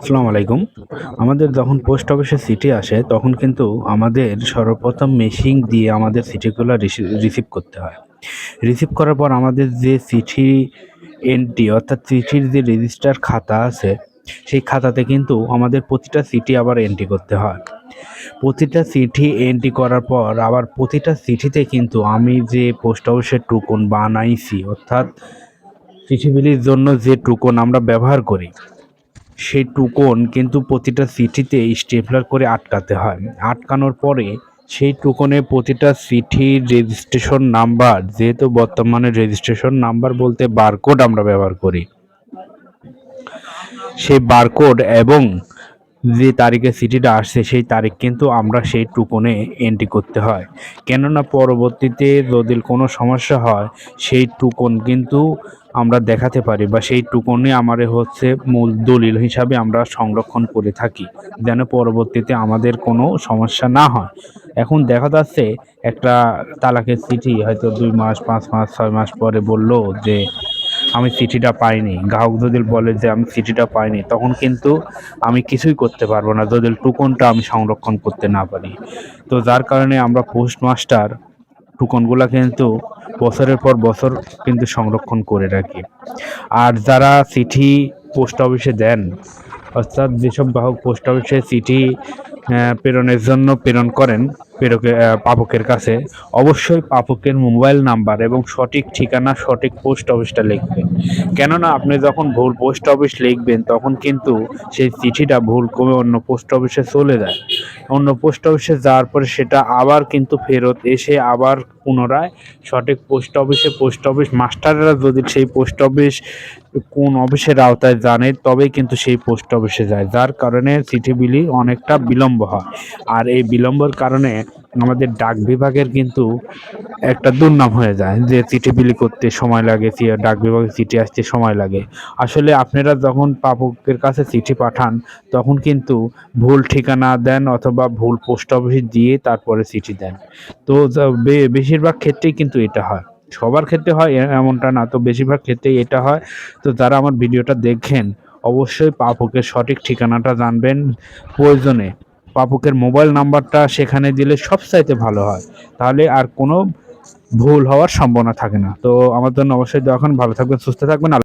আসসালামু আলাইকুম। আমাদের যখন পোস্ট অফিসে চিঠি আসে, তখন কিন্তু আমাদের সর্বপ্রথম মেশিন দিয়ে আমাদের চিঠিগুলো রিসিভ করতে হয়। রিসিভ করার পর আমাদের যে চিঠি এন্ট্রি, অর্থাৎ চিঠির যে রেজিস্টার খাতা আছে, সেই খাতাতে কিন্তু আমাদের প্রতিটা চিঠি আবার এন্ট্রি করতে হয়। প্রতিটা চিঠি এন্ট্রি করার পর আবার প্রতিটা চিঠিতে কিন্তু আমি যে পোস্ট অফিসের টুকন বানাইছি, অর্থাৎ চিঠি বিলির জন্য যে টুকন আমরা ব্যবহার করি সেই টুকন কিন্তু প্রতিটা চিঠিতে স্টেপলার করে আটকাতে হয়। আটকানোর পরে সেই টুকনে প্রতিটা চিঠির রেজিস্ট্রেশন নাম্বার, যেহেতু বর্তমানে রেজিস্ট্রেশন নাম্বার বলতে বারকোড আমরা ব্যবহার করি। সেই বারকোড এবং যে তারিখে চিঠিটা আসছে, সেই তারিখ কিন্তু আমরা সেই টুকনে এন্ট্রি করতে হয়। কেননা পরবর্তীতে যদি কোনো সমস্যা হয়, সেই টুকন কিন্তু আমরা দেখাতে পারি বা সেই টুকনে আমারে হচ্ছে মূল দলিল হিসাবে আমরা সংরক্ষণ করে থাকি, যেন পরবর্তীতে আমাদের কোনো সমস্যা না হয়। এখন দেখা যাচ্ছে একটা তালাকের চিঠি হয়তো দুই মাস, পাঁচ মাস, ছয় মাস পরে বলল যে আমি চিঠিটা পাইনি। গ্রাহক যদি বলে যে আমি চিঠিটা পাইনি, তখন কিন্তু আমি কিছুই করতে পারব না। যদি টুকনটা আমি সংরক্ষণ করতে না পারি। তো যার কারণে আমরা পোস্টমাস্টার টুকনগুলো কিন্তু বছরের পর বছর কিন্তু সংরক্ষণ করে রাখি। আর যারা চিঠি পোস্ট অফিসে দেন, অর্থাৎ যেসব গ্রাহক পোস্ট অফিসে চিঠি প্রেরণের জন্য প্রেরণ করেন প্রেরকের পাপকের কাছে। অবশ্যই পাপকের মোবাইল নাম্বার এবং সঠিক ঠিকানা, সঠিক পোস্ট অফিসটা লিখবেন। কেননা আপনি যখন ভুল পোস্ট অফিস লিখবেন, তখন কিন্তু সেই চিঠিটা ভুল করে অন্য পোস্ট অফিসে চলে যায়। অন্য পোস্ট অফিসে যাওয়ার পরে সেটা আবার কিন্তু ফেরত এসে আবার পুনরায় সঠিক পোস্ট অফিসে, পোস্ট অফিস মাস্টাররা যদি সেই পোস্ট অফিস কোন অফিসের আওতায় জানে, তবেই কিন্তু সেই পোস্ট অফিসে যায়। যার কারণে চিঠি বিলি অনেকটা বিলম্ব হয়। আর এই বিলম্বর কারণে আমাদের ডাক বিভাগের কিন্তু একটা দুর্নাম হয়ে যায়, যে চিঠি বিলি করতে সময় লাগে ডাক বিভাগে চিঠি আসতে সময় লাগে। আসলে আপনারা যখন প্রাপকের কাছে চিঠি পাঠান, তখন কিন্তু ভুল ঠিকানা দেন অথবা ভুল পোস্ট অফিস দিয়ে তারপরে চিঠি দেন। তো বেশিরভাগ ক্ষেত্রেই কিন্তু এটা হয়। সবার ক্ষেত্রে হয় এমনটা না, তো বেশিরভাগ ক্ষেত্রেই এটা হয়। তো যারা আমার ভিডিওটা দেখেন, অবশ্যই প্রাপকের সঠিক ঠিকানাটা জানবেন প্রয়োজনে। প্রাপকের মোবাইল নাম্বারটা সেখানে দিলে সবচাইতে ভালো হয়। তাহলে আর কোনো ভুল হওয়ার সম্ভাবনা থাকে না। তো আমার জন্য অবশ্যই এখন ভালো থাকবেন, সুস্থ থাকবেন।